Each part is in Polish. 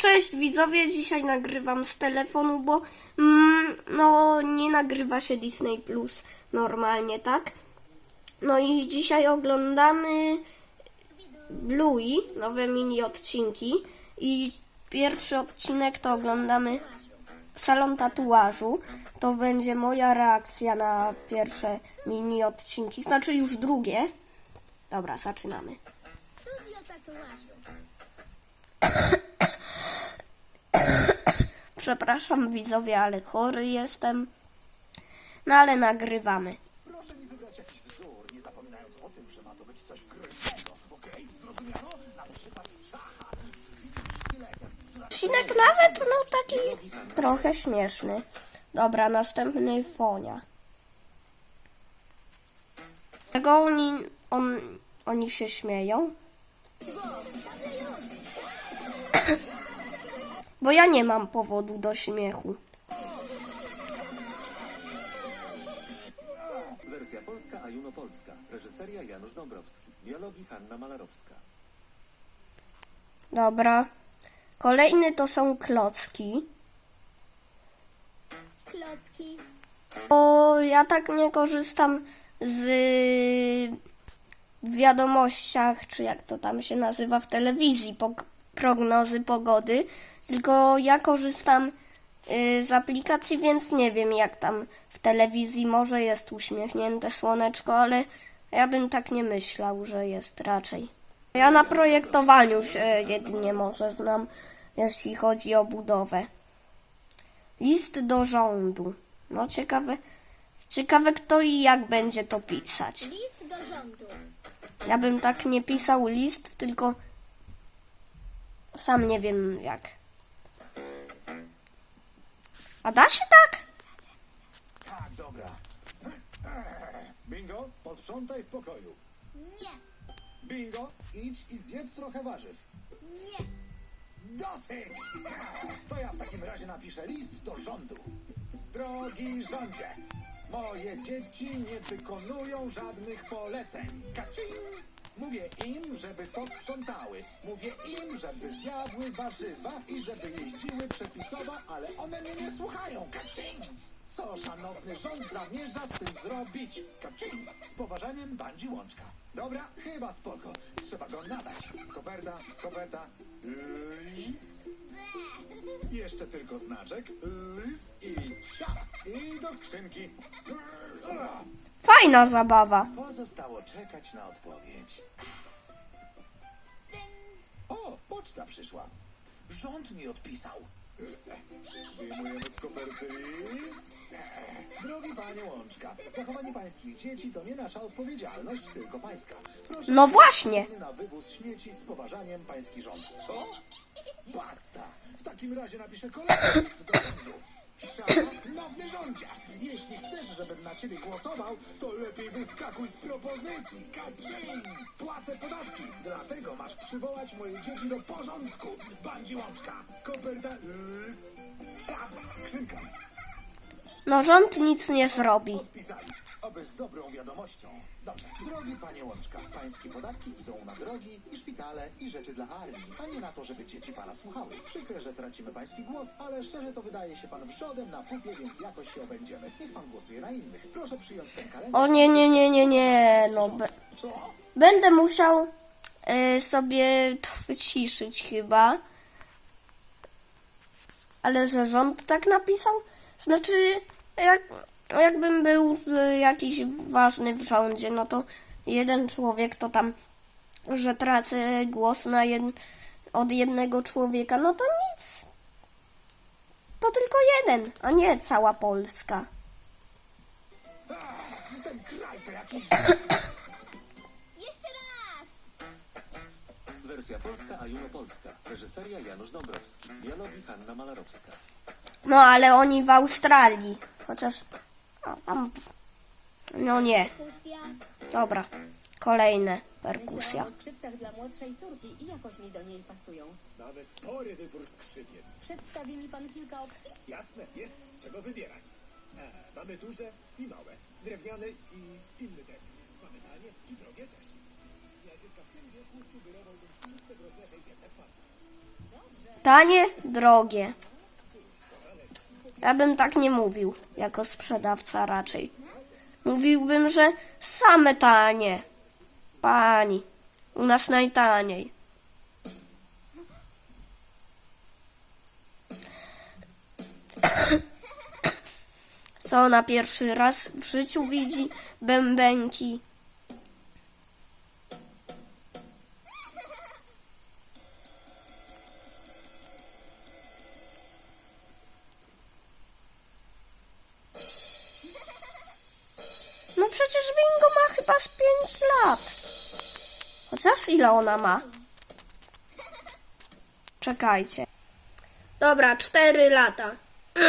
Cześć widzowie, dzisiaj nagrywam z telefonu, bo mm, no nie nagrywa się Disney Plus normalnie, tak? No i dzisiaj oglądamy Bluey, nowe mini odcinki i pierwszy odcinek to oglądamy Salon Tatuażu. To będzie moja reakcja na pierwsze mini odcinki, znaczy już drugie. Dobra, zaczynamy. Studio tatuażu. Przepraszam widzowie, ale chory jestem. No ale nagrywamy. Proszę mi wybrać jakiś wzór, nie zapominając o tym, że ma to być coś groźnego. Okej? Zrozumiano? Na przykład czacha z która Odcinek nawet no taki trochę śmieszny. Dobra, następny Fonia. Czego oni, on, oni się śmieją? Bo ja nie mam powodu do śmiechu. Wersja polska, a Juno Polska. Reżyseria Janusz Dąbrowski. Dialogi Hanna Malarowska. Dobra. Kolejny to są klocki. Klocki. Bo ja tak nie korzystam z w wiadomościach, czy jak to tam się nazywa w telewizji, pog- prognozy pogody, tylko ja korzystam y, z aplikacji, więc nie wiem jak tam w telewizji może jest uśmiechnięte słoneczko, ale ja bym tak nie myślał, że jest raczej. Ja na projektowaniu się jedynie może znam, jeśli chodzi o budowę. List do rządu. No ciekawe, ciekawe kto i jak będzie to pisać. List do rządu. Ja bym tak nie pisał list, tylko sam nie wiem jak. A da się tak? Tak, dobra. Bingo, posprzątaj w pokoju. Nie. Bingo, idź i zjedz trochę warzyw. Nie. Dosyć! To ja w takim razie napiszę list do rządu. Drogi rządzie, moje dzieci nie wykonują żadnych poleceń. Kaczyń! Mówię im, żeby posprzątały. Mówię im, żeby zjadły warzywa i żeby jeździły przepisowo, ale one mnie nie słuchają. Kaczyń! Co szanowny rząd zamierza z tym zrobić? Kaczyń! Z poważaniem bandzi łączka. Dobra, chyba spoko. Trzeba go nadać. Koperta, koperta. Lis. Jeszcze tylko znaczek. Lis i psia. I do skrzynki. Fajna zabawa. Pozostało czekać na odpowiedź. O, poczta przyszła. Rząd mi odpisał. Wyjmujemy z koperty list. Drogi panie Łączka, zachowanie pańskich dzieci to nie nasza odpowiedzialność, tylko pańska. Proszę No właśnie. na wywóz śmieci z poważaniem pański rząd. Co? Basta! W takim razie napiszę kolejny list do rządu. Szanowny rządzie, jeśli chcesz, żebym na ciebie głosował, to lepiej wyskakuj z propozycji. Kaczyń! Płacę podatki, dlatego masz przywołać moje dzieci do porządku. Bandzi łączka, koperta, list, szaf, skrzynka. No rząd nic nie zrobi. Podpisali. Oby z dobrą wiadomością. Dobrze. Drogi panie Łączka, pańskie podatki idą na drogi i szpitale i rzeczy dla armii, a nie na to, żeby dzieci pana słuchały. Przykre, że tracimy pański głos, ale szczerze to wydaje się pan wrzodem na pupie, więc jakoś się obędziemy. Niech pan głosuje na innych. Proszę przyjąć ten kalendarz. O nie, nie, nie, nie, nie. No będę musiał y, sobie to wyciszyć chyba. Ale że rząd tak napisał? Znaczy, jak, jakbym był jakiś ważny w rządzie, no to jeden człowiek to tam, że tracę głos na jed, od jednego człowieka, no to nic. To tylko jeden, a nie cała Polska. Ten kraj to jakiś... Jeszcze raz. Wersja polska, a Juno Polska. Reżyseria Janusz Dąbrowski. Dialogi Hanna Malarowska. No ale oni w Australii. Chociaż. A, tam. No nie. Dobra. Kolejne perkusja. Myślałam o skrzypcach dla młodszej córki i jakoś mi do niej pasują. Mamy spory wybór skrzypiec. Przedstawi mi pan kilka opcji? Jasne, jest z czego wybierać. E, mamy duże i małe, drewniane i inne drewno. Mamy tanie i drogie też. Dla dziecka w tym wieku sugerowałbym skrzypce w rozmiarze 1 czwarta. Tanie, drogie. Ja bym tak nie mówił, jako sprzedawca raczej. Mówiłbym, że same tanie. Pani, u nas najtaniej. Co ona pierwszy raz w życiu widzi? Bębenki. Z 5 lat. Chociaż ile ona ma? Czekajcie. Dobra, 4 lata.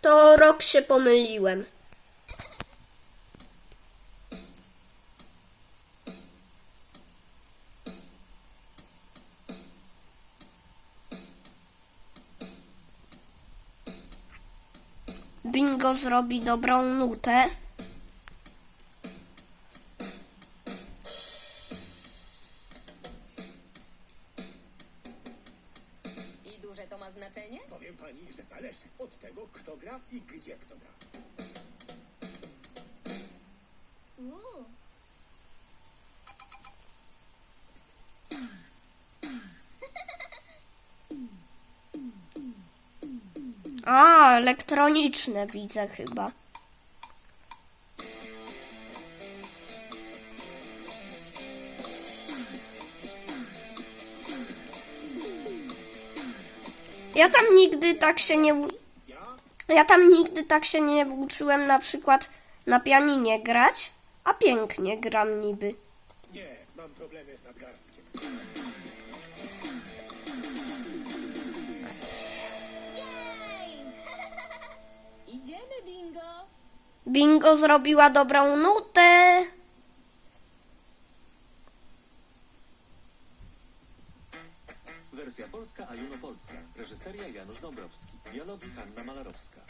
To rok się pomyliłem. Bingo zrobi dobrą nutę. Gra. Uuu. A, elektroniczne widzę chyba. Ja tam nigdy tak się nie. Ja tam nigdy tak się nie uczyłem na przykład na pianinie grać, a pięknie gram niby. Nie, mam problemy z nadgarstkiem. Idziemy, bingo! Bingo zrobiła dobrą nutę. Wersja polska, a Juno polska. Reżyseria Janusz Dąbrowski. Dialogi Hanna Malarowska.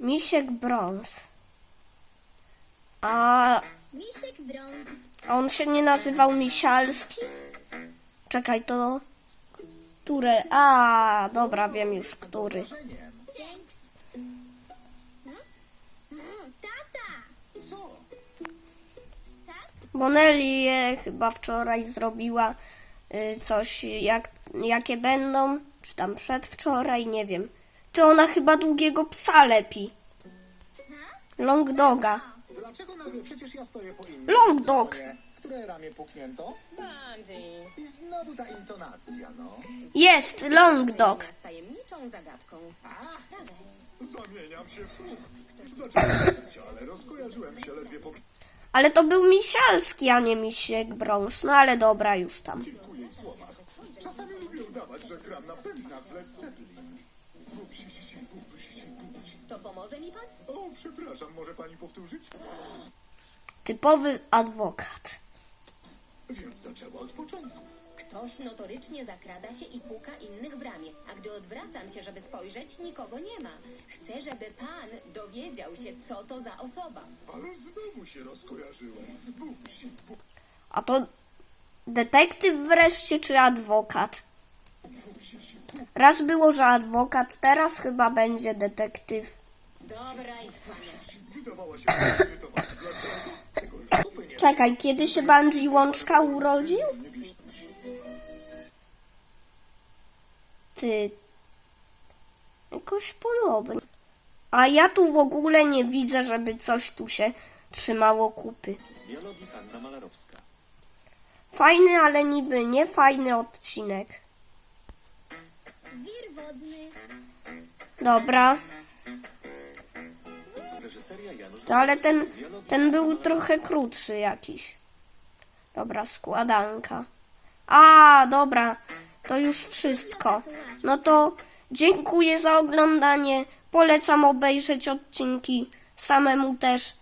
Misiek brąz. A Misiek brąz. on się nie nazywał Misialski? Czekaj, to. Które? A, dobra, wiem już który. Dzięks. No? No, tata. Co? Tak? Bonelli je chyba wczoraj zrobiła coś, jak, jakie będą, czy tam przedwczoraj, nie wiem. To ona chyba długiego psa lepi. Long doga. Dlaczego nagle? Przecież ja stoję po innym. Long dog. Które ramię puknięto? I znowu ta intonacja, no. Jest, long dog. Z tajemniczą zagadką. Zamieniam się w mówić, ale rozkojarzyłem się ledwie po Ale to był Misialski, a nie Misiek brąz. No ale dobra, już tam. kilku jej słowach. Czasami lubię udawać, że gram na pewniach w Led Zeppelin. Bum, si, si, si, si, si, si. To pomoże mi pan? O, przepraszam, może pani powtórzyć? Typowy adwokat. Więc zaczęła od początku. Ktoś notorycznie zakrada się i puka innych w ramię, a gdy odwracam się, żeby spojrzeć, nikogo nie ma. Chcę, żeby pan dowiedział się, co to za osoba. Ale znowu się rozkojarzyłem. Bum, si, bum, A to detektyw wreszcie, czy adwokat? Raz było, że adwokat, teraz chyba będzie detektyw. Dobra, idź Czekaj, kiedy się Bungie Łączka urodził? Ty. Jakoś podobnie. A ja tu w ogóle nie widzę, żeby coś tu się trzymało kupy. Dialogi Hanna Malarowska. Fajny, ale niby nie fajny odcinek. Wir wodny. Dobra, to ale ten, ten był trochę krótszy jakiś. Dobra, składanka. A, dobra, to już wszystko. No to dziękuję za oglądanie. Polecam obejrzeć odcinki samemu też.